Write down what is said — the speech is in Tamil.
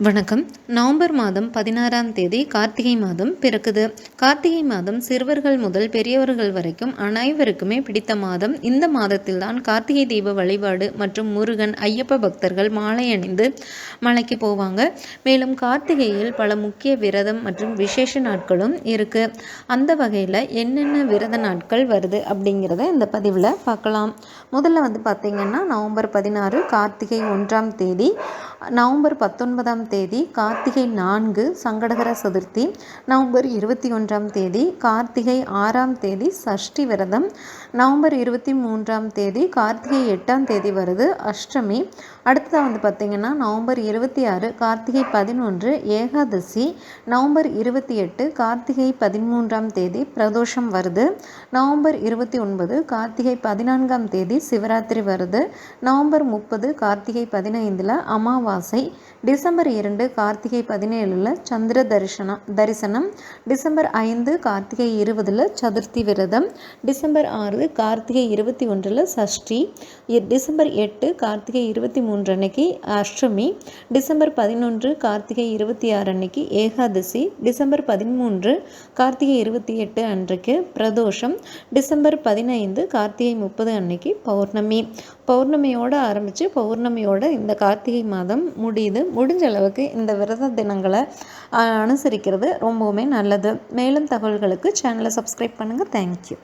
வணக்கம். நவம்பர் மாதம் பதினாறாம் தேதி கார்த்திகை மாதம் பிறக்குது. கார்த்திகை மாதம் சிறுவர்கள் முதல் பெரியவர்கள் வரைக்கும் அனைவருக்குமே பிடித்த மாதம். இந்த மாதத்தில்தான் கார்த்திகை தீப வழிபாடு மற்றும் முருகன் ஐயப்ப பக்தர்கள் மாலை அணிந்து மலைக்கு போவாங்க. மேலும் கார்த்திகையில் பல முக்கிய விரதம் மற்றும் விசேஷ நாட்களும் இருக்கு. அந்த வகையில் என்னென்ன விரத நாட்கள் வருது அப்படிங்கிறத இந்த பதிவில் பார்க்கலாம். முதல்ல வந்து பார்த்திங்கன்னா நவம்பர் பதினாறு கார்த்திகை ஒன்றாம் தேதி. நவம்பர் பத்தொன்பதாம் தேதி கார்த்திகை நான்கு சங்கடகர சதுர்த்தி. நவம்பர் இருபத்தி ஒன்றாம் தேதி கார்த்திகை ஆறாம் தேதி சஷ்டி விரதம். நவம்பர் இருபத்தி மூன்றாம் தேதி கார்த்திகை எட்டாம் தேதி வருது அஷ்டமி. அடுத்ததாக வந்து பார்த்திங்கன்னா நவம்பர் இருபத்தி ஆறு கார்த்திகை பதினொன்று ஏகாதசி. நவம்பர் இருபத்தி எட்டு கார்த்திகை பதிமூன்றாம் தேதி பிரதோஷம் வருது. நவம்பர் இருபத்தி ஒன்பது கார்த்திகை பதினான்காம் தேதி சிவராத்திரி வருது. நவம்பர் முப்பது கார்த்திகை பதினைந்தில் அமாவாசை டிசம்பர் இரண்டு கார்த்திகை பதினேழில் சந்திர தரிசனம் தரிசனம். டிசம்பர் ஐந்து கார்த்திகை இருபதில் சதுர்த்தி விரதம். டிசம்பர் ஆறு கார்த்திகை இருபத்தி ஒன்றில் சஷ்டி. டிசம்பர் எட்டு கார்த்திகை இருபத்தி மூன்று அன்னைக்கு அஷ்டமி. டிசம்பர் பதினொன்று கார்த்திகை இருபத்தி ஆறு அன்னைக்கு ஏகாதசி. டிசம்பர் பதிமூன்று கார்த்திகை இருபத்தி எட்டு அன்றைக்கு பிரதோஷம். டிசம்பர் பதினைந்து கார்த்திகை முப்பது அன்னைக்கு பௌர்ணமி. பௌர்ணமியோடு ஆரம்பித்து பௌர்ணமியோட இந்த கார்த்திகை மாதம் முடியுது. முடிஞ்ச அளவுக்கு இந்த விரத தினங்களை அனுசரிக்கிறது ரொம்பவுமே நல்லது. மேலும் தகவல்களுக்கு சேனலை சப்ஸ்கிரைப் பண்ணுங்கள் தேங்க்யூ